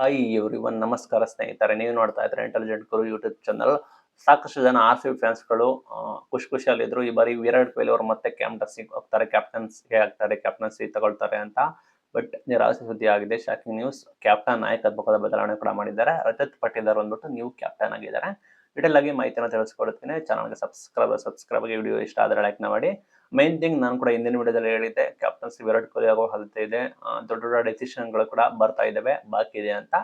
Hi every one ನಮಸ್ಕಾರ, ಸ್ನೇಹಿತರೆ. ನೀವು ನೋಡ್ತಾ ಇದ್ರೆ ಇಂಟೆಲಿಜೆಂಟ್ ಗುರು ಯೂಟ್ಯೂಬ್ ಚಾನಲ್ ಸಾಕಷ್ಟು ಜನ ಆರ್ ಸಿ ಬಿ ಫ್ಯಾನ್ಸ್ಗಳು ಖುಷಿ ಖುಷಿಯಲ್ಲಿದ್ರು ಈ ಬಾರಿ ವಿರಾಟ್ ಕೊಹ್ಲಿ ಅವರು ಮತ್ತೆ ಕ್ಯಾಪ್ಟನ್ಸಿ ಹೋಗ್ತಾರೆ. ಕ್ಯಾಪ್ಟನ್ಸ್ಗೆ ಆಗ್ತಾರೆ. ಕ್ಯಾಪ್ಟನ್ಸಿ ತಗೊಳ್ತಾರೆ ಅಂತ. ಬಟ್ ನಿರಾಸೆ ಸುದ್ದಿ ಆಗಿದೆ. ಶಾಕಿಂಗ್ ನ್ಯೂಸ್ ಕ್ಯಾಪ್ಟನ್ ನಾಯಕತ್ವದ ಬದಲಾವಣೆ ಕೂಡ ಮಾಡಿದ್ದಾರೆ. ರಜತ್ ಪಟೇದಾರ್ ಅಂದ್ಬಿಟ್ಟು ನೀವು ಕ್ಯಾಪ್ಟನ್ ಆಗಿದ್ದಾರೆ. ಡೀಟೇಲ್ ಆಗಿ ಮಾಹಿತಿಯನ್ನು ತಿಳಿಸ್ಕೊಡ್ತೀನಿ. ಚಾನಲ್ಗೆ ಸಬ್ಸ್ಕ್ರೈಬ್ ಸಬ್ಸ್ಕ್ರೈಬ್ ಆಗಿ ವಿಡಿಯೋ ಇಷ್ಟ ಆದರೆ ಲೈಕ್ನ ಮಾಡಿ. ಮೈನ್ ಥಿಂಗ್ ನಾನು ಕೂಡ ಹಿಂದಿನ ವಿಡಿಯೋದಲ್ಲಿ ಹೇಳಿದ್ದೆ ಕ್ಯಾಪ್ಟನ್ಸಿ ವಿರಾಟ್ ಕೊಹ್ಲಿ ಆಗೋ ಹಲತೆ ಇದೆ. ದೊಡ್ಡ ದೊಡ್ಡ ಡೆಸಿಷನ್ಗಳು ಕೂಡ ಬರ್ತಾ ಇದ್ದಾವೆ ಬಾಕಿ ಇದೆ ಅಂತ.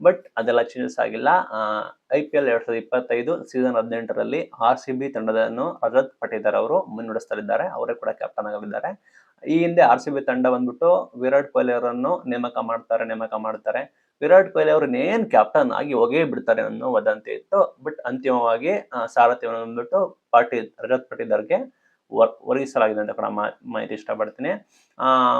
ಬಟ್ ಅದೆಲ್ಲ ಚೇಂಜಸ್ ಆಗಿಲ್ಲ. ಐ ಪಿ ಎಲ್ ಎರಡ್ ಸಾವಿರದ ಇಪ್ಪತ್ತೈದು ಸೀಸನ್ ಹದಿನೆಂಟರಲ್ಲಿ ಆರ್ ಸಿ ಬಿ ತಂಡದನ್ನು ರಜತ್ ಪಟೇದಾರ್ ಅವರು ಮುನ್ನಡೆಸ್ತಲಿದ್ದಾರೆ ಅವರೇ ಕೂಡ ಕ್ಯಾಪ್ಟನ್ ಆಗಲಿದ್ದಾರೆ. ಈ ಹಿಂದೆ ಆರ್ ಸಿ ಬಿ ತಂಡ ಬಂದ್ಬಿಟ್ಟು ವಿರಾಟ್ ಕೊಹ್ಲಿ ಅವರನ್ನು ನೇಮಕ ಮಾಡ್ತಾರೆ ನೇಮಕ ಮಾಡ್ತಾರೆ. ವಿರಾಟ್ ಕೊಹ್ಲಿ ಅವರು ನೇನ್ ಕ್ಯಾಪ್ಟನ್ ಆಗಿ ಹೋಗೇ ಬಿಡ್ತಾರೆ ಅನ್ನೋ ವದಂತಿ ಇತ್ತು. ಬಟ್ ಅಂತಿಮವಾಗಿ ಸಾರಥ್ಯವನ್ನು ಬಂದ್ಬಿಟ್ಟು ಪಾಟೀಲ್ ರಜತ್ ಪಟೇದಾರ್ಗೆ ವರ್- ಒದಗಿಸಲಾಗಿದೆ ಅಂತ ಕೂಡ ಮಾಹಿತಿ ಇಷ್ಟಪಡ್ತೀನಿ.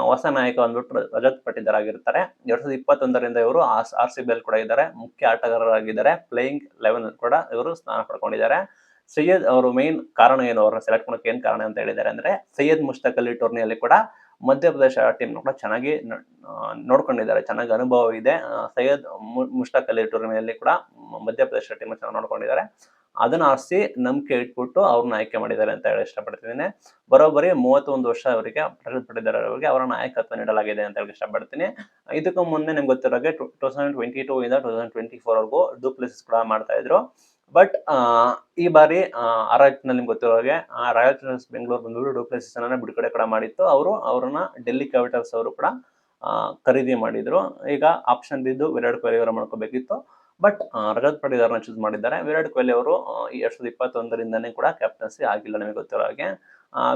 ಹೊಸ ನಾಯಕ ಬಂದ್ಬಿಟ್ಟು ರಜತ್ ಪಟೇದಾರ್ ಆಗಿರ್ತಾರೆ ಎರಡ್ ಸಾವಿರದ ಇಪ್ಪತ್ತೊಂದರಿಂದ ಇವರು ಆರ್ ಸಿ ಬಿ ಎಲ್ ಕೂಡ ಇದ್ದಾರೆ. ಮುಖ್ಯ ಆಟಗಾರರಾಗಿದ್ದಾರೆ. ಪ್ಲೇಯಿಂಗ್ ಲೆವೆನ್ ಕೂಡ ಇವರು ಸ್ಥಾನ ಪಡ್ಕೊಂಡಿದ್ದಾರೆ. ಸೈಯದ್ ಅವರು ಮೇನ್ ಕಾರಣ ಏನು? ಅವ್ರನ್ನ ಸೆಲೆಕ್ಟ್ ಮಾಡೋಕೆ ಏನ್ ಕಾರಣ ಅಂತ ಹೇಳಿದ್ದಾರೆ ಅಂದ್ರೆ, ಸೈಯದ್ ಮುಷ್ತಕ್ ಅಲಿ ಟೂರ್ನಿಯಲ್ಲಿ ಕೂಡ ಮಧ್ಯಪ್ರದೇಶ ಟೀಮ್ ಕೂಡ ಚೆನ್ನಾಗಿ ನೋಡ್ಕೊಂಡಿದ್ದಾರೆ. ಚೆನ್ನಾಗಿ ಅನುಭವ ಇದೆ ಸೈಯದ್ ಮುಷ್ತಾಕ್ ಅಲಿ ಟೂರ್ನಿಯಲ್ಲಿ ಕೂಡ ಮಧ್ಯಪ್ರದೇಶ ಟೀಮ್ ಚೆನ್ನಾಗಿ ನೋಡ್ಕೊಂಡಿದ್ದಾರೆ. ಅದನ್ನ ಆರಿಸಿ ನಂಬಿಕೆ ಇಟ್ಬಿಟ್ಟು ಅವ್ರನ್ನ ಆಯ್ಕೆ ಮಾಡಿದ್ದಾರೆ ಅಂತ ಹೇಳಿ ಇಷ್ಟಪಡ್ತಿದ್ದೀನಿ. ಬರೋಬ್ಬರಿ ಮೂವತ್ತೊಂದು ವರ್ಷ ಅವರಿಗೆ ಪಡೆದಾರ್ ಅವರಿಗೆ ಅವರ ನಾಯಕತ್ವ ನೀಡಲಾಗಿದೆ ಅಂತ ಹೇಳಿ ಇಷ್ಟಪಡ್ತೀನಿ. ಇದಕ್ಕೂ ಮುಂದೆ ನಿಮ್ಗೆ ಗೊತ್ತಿರೋಗೆ ಟೂ ತೌಸಂಡ್ ಟ್ವೆಂಟಿ ಟೂ ಇಂದ ಟೂ ತೌಸಂಡ್ ಟ್ವೆಂಟಿ ಫೋರ್ ವರೆಗೂ ಪ್ಲೇಸಸ್ ಕೂಡ ಮಾಡ್ತಾ ಇದ್ರು. ಬಟ್ ಈ ಬಾರಿ ಆರ್ನಲ್ಲಿ ನಿಮ್ಗೆ ಗೊತ್ತಿರೋ ಹಾಗೆ ರಾಯಲ್ ಚಾಲೆಂಜರ್ಸ್ ಬೆಂಗಳೂರು ಬಂದ್ಬಿಟ್ಟು ಡೂಪ್ಲೆಸಿಸ್ ಅನ್ನ ಬಿಡುಗಡೆ ಕೂಡ ಮಾಡಿತ್ತು. ಅವರು ಅವ್ರನ್ನ ಡೆಲ್ಲಿ ಕ್ಯಾಪಿಟಲ್ಸ್ ಅವರು ಕೂಡ ಖರೀದಿ ಮಾಡಿದ್ರು. ಈಗ ಆಪ್ಷನ್ ಇದ್ದು ವಿರಾಟ್ ಕೊಹ್ಲಿ ಅವರ ಮಾಡ್ಕೋಬೇಕಿತ್ತು. ಬಟ್ ರಜತ್ ಪಟೇದಾರ್ನ ಚೂಸ್ ಮಾಡಿದ್ದಾರೆ. ವಿರಾಟ್ ಕೊಹ್ಲಿ ಅವರು ಎರಡ್ ಸಾವಿರದ ಇಪ್ಪತ್ತೊಂದರಿಂದನೇ ಕೂಡ ಕ್ಯಾಪ್ಟನ್ಸಿ ಆಗಿಲ್ಲ ನಮಗೆ ಗೊತ್ತಿರೋ ಹಾಗೆ.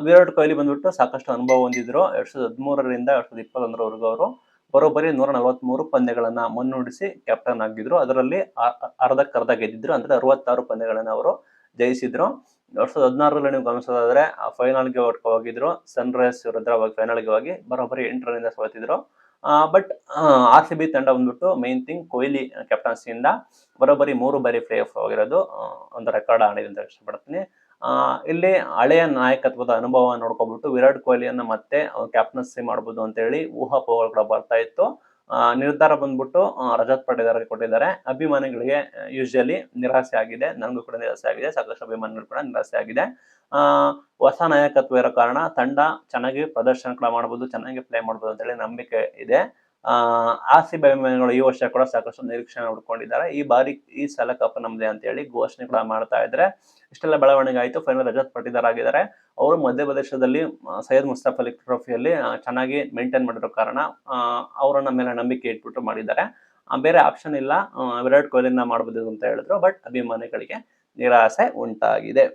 ವಿರಾಟ್ ಕೊಹ್ಲಿ ಬಂದ್ಬಿಟ್ಟು ಸಾಕಷ್ಟು ಅನುಭವ ಹೊಂದಿದ್ರು. ಎರಡ್ ಸಾವಿರದ ಹದಿಮೂರರಿಂದ ಎರಡ್ ಸಾವಿರದ ಇಪ್ಪತ್ತೊಂದರವರೆಗೂ ಅವರು ಬರೋಬ್ಬರಿ ನೂರ ನಲವತ್ಮೂರು ಪಂದ್ಯಗಳನ್ನ ಮುನ್ನುಡಿಸಿ ಕ್ಯಾಪ್ಟನ್ ಆಗಿದ್ರು. ಅದರಲ್ಲಿ ಅರ್ಧಕ್ಕರ್ಧ ಗೆದ್ದಿದ್ರು. ಅಂದ್ರೆ ಅರವತ್ತಾರು ಪಂದ್ಯಗಳನ್ನ ಅವರು ಜಯಿಸಿದ್ರು. ಎರಡ್ ಸಾವಿರದ ಹದಿನಾರರಲ್ಲಿ ನೀವು ಗಮನಿಸೋದಾದ್ರೆ ಫೈನಲ್ಗೆ ಹೋಗಿದ್ರು. ಸನ್ ರೈಸ್ ವಿರುದ್ಧ ಫೈನಲ್ಗೆ ಹೋಗಿ ಬರೋಬ್ಬರಿ ಎಂಟರಿಂದ ಸೋತಿದ್ರು. ಬಟ್ ಆರ್ ಸಿ ಬಿ ತಂಡ ಬಂದ್ಬಿಟ್ಟು ಮೈನ್ ಥಿಂಗ್ ಕೊಹ್ಲಿ ಕ್ಯಾಪ್ಟನ್ಸಿಯಿಂದ ಬರೋಬ್ಬರಿ ಮೂರು ಬಾರಿ ಪ್ಲೇ ಆಫ್ ಆಗಿರೋದು ಒಂದು ರೆಕಾರ್ಡ್ ಆಡಿದೆ ಅಂತ ಇಷ್ಟಪಡ್ತೀನಿ ಇಲ್ಲಿ ಹಳೆಯ ನಾಯಕತ್ವದ ಅನುಭವ ನೋಡ್ಕೊಬಿಟ್ಟು ವಿರಾಟ್ ಕೊಹ್ಲಿಯನ್ನು ಮತ್ತೆ ಕ್ಯಾಪ್ಟನ್ಸಿ ಮಾಡ್ಬೋದು ಅಂತ ಹೇಳಿ ಊಹಾಪೋಹಗಳು ಕೂಡ ಬರ್ತಾ ಇತ್ತು. ನಿರ್ಧಾರ ಬಂದ್ಬಿಟ್ಟು ರಜತ್ ಪಟೇದಾರ್ಗೆ ಕೊಟ್ಟಿದ್ದಾರೆ. ಅಭಿಮಾನಿಗಳಿಗೆ ಯೂಶಲಿ ನಿರಾಸೆ ಆಗಿದೆ. ನನಗೂ ಕೂಡ ನಿರಾಸೆ ಆಗಿದೆ. ಸಾಕಷ್ಟು ಅಭಿಮಾನಿಗಳು ಕೂಡ ನಿರಾಸೆ ಆಗಿದೆ. ಹೊಸ ನಾಯಕತ್ವ ಇರೋ ಕಾರಣ ತಂಡ ಚೆನ್ನಾಗಿ ಪ್ರದರ್ಶನ ಕೂಡ ಮಾಡ್ಬೋದು, ಚೆನ್ನಾಗಿ ಪ್ಲೇ ಮಾಡ್ಬೋದು ಅಂತ ಹೇಳಿ ನಂಬಿಕೆ ಇದೆ. ಆ ಆರ್ ಸಿ ಬಿ ಅಭಿಮಾನಿಗಳು ಈ ವರ್ಷ ಕೂಡ ಸಾಕಷ್ಟು ನಿರೀಕ್ಷೆ ನೋಡ್ಕೊಂಡಿದ್ದಾರೆ ಈ ಬಾರಿ ಈ ಸಲ ಕಪ್ ನಮ್ದೆ ಅಂತ ಹೇಳಿ ಘೋಷಣೆ ಕೂಡ ಮಾಡ್ತಾ ಇದ್ರೆ ಇಷ್ಟೆಲ್ಲ ಬೆಳವಣಿಗೆ ಆಯಿತು. ಫೈನಲ್ ರಜತ್ ಪಟೇದಾರ್ ಆಗಿದ್ದಾರೆ ಅವರು ಮಧ್ಯಪ್ರದೇಶದಲ್ಲಿ ಸೈಯದ್ ಮುಸ್ತಫ್ ಅಲಿ ಟ್ರೋಫಿಯಲ್ಲಿ ಚೆನ್ನಾಗಿ ಮೇಂಟೈನ್ ಮಾಡಿರೋ ಕಾರಣ ಅವರನ್ನ ಮೇಲೆ ನಂಬಿಕೆ ಇಟ್ಬಿಟ್ಟು ಮಾಡಿದ್ದಾರೆ. ಬೇರೆ ಆಪ್ಷನ್ ಇಲ್ಲ. ವಿರಾಟ್ ಕೊಹ್ಲಿನ ಮಾಡಬಹುದು ಅಂತ ಹೇಳಿದ್ರು. ಬಟ್ ಅಭಿಮಾನಿಗಳಿಗೆ ನಿರಾಸೆ ಉಂಟಾಗಿದೆ.